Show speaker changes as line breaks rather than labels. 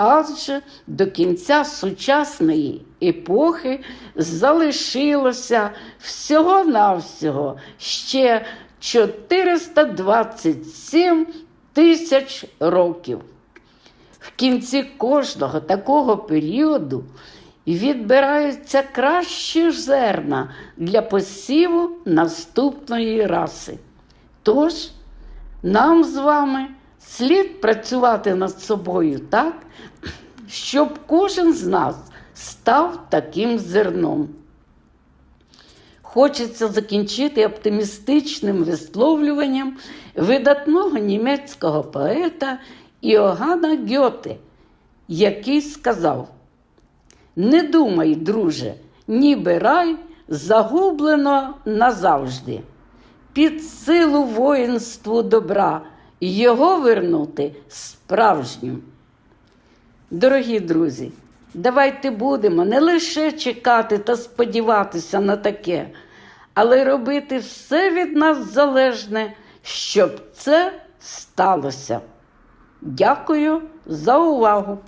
адже до кінця сучасної епохи залишилося всього-навсього ще 427 тисяч років. В кінці кожного такого періоду відбираються кращі зерна для посіву наступної раси. Тож, нам з вами слід працювати над собою так, щоб кожен з нас став таким зерном. Хочеться закінчити оптимістичним висловлюванням видатного німецького поета Іоганна Гьоте, який сказав: Не думай, друже, ніби рай загублено назавжди. Під силу воїнству добра його вернути справжнім. Дорогі друзі, давайте будемо не лише чекати та сподіватися на таке, але робити все від нас залежне, щоб це сталося. Дякую за увагу!